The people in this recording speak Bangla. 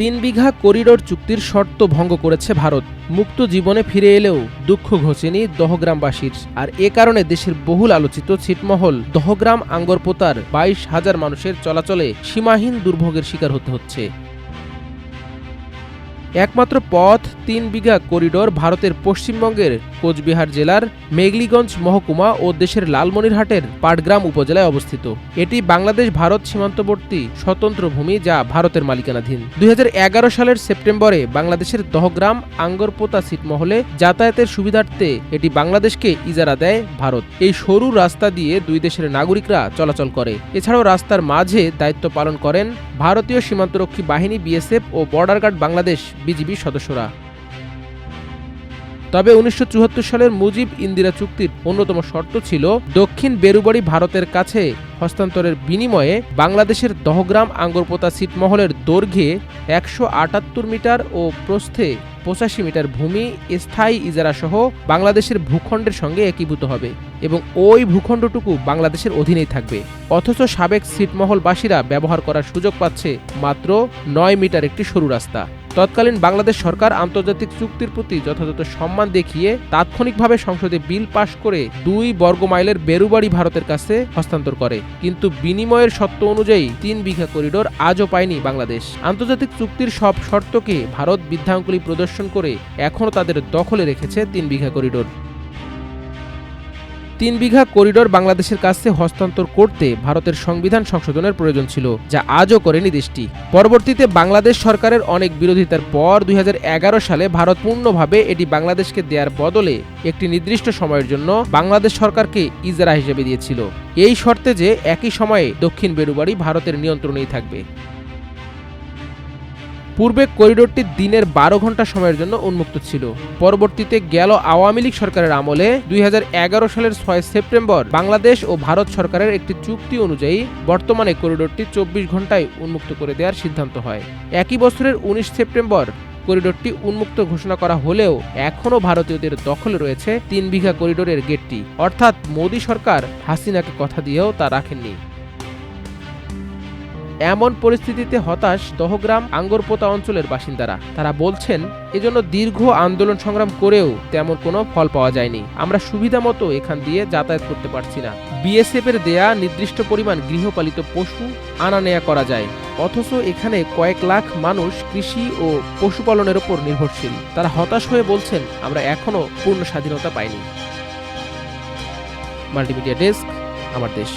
তিন বিঘা করিডোর চুক্তির শর্ত ভঙ্গ করেছে ভারত। মুক্ত জীবনে ফিরে এলেও দুঃখ ঘোষেনি দহগ্রামবাসীর। আর এ কারণে দেশের বহুল আলোচিত ছিটমহল, দহগ্রাম আঙ্গরপোতার বাইশ হাজার মানুষের চলাচলে সীমাহীন দুর্ভোগের শিকার হতে হচ্ছে। একমাত্র পথ তিন বিঘা করিডোর ভারতের পশ্চিমবঙ্গের কোচবিহার জেলার মেঘলিগঞ্জ মহকুমা ও দেশের লালমনিরহাটের পাটগ্রাম উপজেলায় অবস্থিত। এটি বাংলাদেশ ভারত সীমান্তবর্তী স্বতন্ত্র ভূমি যা ভারতের মালিকানাধীন। দুই হাজার এগারো সালের সেপ্টেম্বরে বাংলাদেশের দহগ্রাম আঙ্গরপোতা ছিটমহলে যাতায়াতের সুবিধার্থে এটি বাংলাদেশকে ইজারা দেয় ভারত। এই সরু রাস্তা দিয়ে দুই দেশের নাগরিকরা চলাচল করে। এছাড়াও রাস্তার মাঝে দায়িত্ব পালন করেন ভারতীয় সীমান্তরক্ষী বাহিনী বিএসএফ ও বর্ডার গার্ড বাংলাদেশ বিজিবি সদস্যরা। তবে উনিশশো চুয়াত্তর সালের মুজিব ইন্দিরা চুক্তির অন্যতম শর্ত ছিল দক্ষিণ বেরুবাড়ি ভারতের কাছে হস্তান্তরের বিনিময়ে বাংলাদেশের দহগ্রাম আঙ্গরপোতা ছিটমহলের দৈর্ঘ্যে একশো আটাত্তর মিটার ও প্রস্থে পঁচাশি মিটার ভূমি, স্থায়ী ইজারা সহ বাংলাদেশের ভূখণ্ডের সঙ্গে একীভূত হবে এবং ওই ভূখণ্ডটুকু বাংলাদেশের অধীনেই থাকবে। অথচ সাবেক ছিটমহলবাসীরা ব্যবহার করার সুযোগ পাচ্ছে মাত্র নয় মিটার একটি সরু রাস্তা। তৎকালীন বাংলাদেশ সরকার আন্তর্জাতিক চুক্তির প্রতি যথাযথ সম্মান দেখিয়ে তাৎক্ষণিকভাবে সংসদে বিল পাশ করে দুই বর্গ মাইলের বেরুবাড়ি ভারতের কাছে হস্তান্তর করে। কিন্তু বিনিময়ের শর্ত অনুযায়ী তিন বিঘা করিডোর আজও পায়নি বাংলাদেশ। আন্তর্জাতিক চুক্তির সব শর্তকে ভারত বৃদ্ধাঙ্গুলি প্রদর্শন করে এখনও তাদের দখলে রেখেছে তিন বিঘা করিডোর। তিন বিঘা করিডোর বাংলাদেশের কাছে হস্তান্তর করতে ভারতের সংবিধান সংশোধনের প্রয়োজন ছিল, যা আজও করেনি দেশটি। পরবর্তীতে বাংলাদেশ সরকারের অনেক বিরোধিতার পর দুই হাজার এগারো সালে ভারত পূর্ণভাবে এটি বাংলাদেশকে দেওয়ার বদলে একটি নির্দিষ্ট সময়ের জন্য বাংলাদেশ সরকারকে ইজারা হিসেবে দিয়েছিল। এই শর্তে যে একই সময়ে দক্ষিণ বেরুবাড়ি ভারতের নিয়ন্ত্রণেই থাকবে। পূর্বে করিডোরটি দিনের বারো ঘণ্টা সময়ের জন্য উন্মুক্ত ছিল। পরবর্তীতে গেল আওয়ামী লীগ সরকারের আমলে দুই হাজার এগারো সালের ছয় সেপ্টেম্বর বাংলাদেশ ও ভারত সরকারের একটি চুক্তি অনুযায়ী বর্তমানে করিডোরটি চব্বিশ ঘন্টায় উন্মুক্ত করে দেওয়ার সিদ্ধান্ত হয়। একই বছরের উনিশ সেপ্টেম্বর করিডোরটি উন্মুক্ত ঘোষণা করা হলেও এখনও ভারতীয়দের দখলে রয়েছে তিন বিঘা করিডোরের গেটটি। অর্থাৎ মোদী সরকার হাসিনাকে কথা দিয়েও তা রাখেননি। এমন পরিস্থিতিতে হতাশ দহগ্রাম আঙ্গরপোতা অঞ্চলের বাসিন্দারা। তারা বলছেন, এজন্য দীর্ঘ আন্দোলন সংগ্রাম করেও তেমন কোনো ফল পাওয়া যায়নি। আমরা সুবিধা মতো এখান দিয়ে যাতায়াত করতে পারছি না। বিএসএফ এর দেয়া নির্দিষ্ট পরিমাণ গৃহপালিত পশু আনা নেয়া করা যায়। অথচ এখানে কয়েক লাখ মানুষ কৃষি ও পশুপালনের ওপর নির্ভরশীল। তারা হতাশ হয়ে বলছেন, আমরা এখনও পূর্ণ স্বাধীনতা পাইনি। মাল্টিমিডিয়া ডেস্ক, আমার দেশ।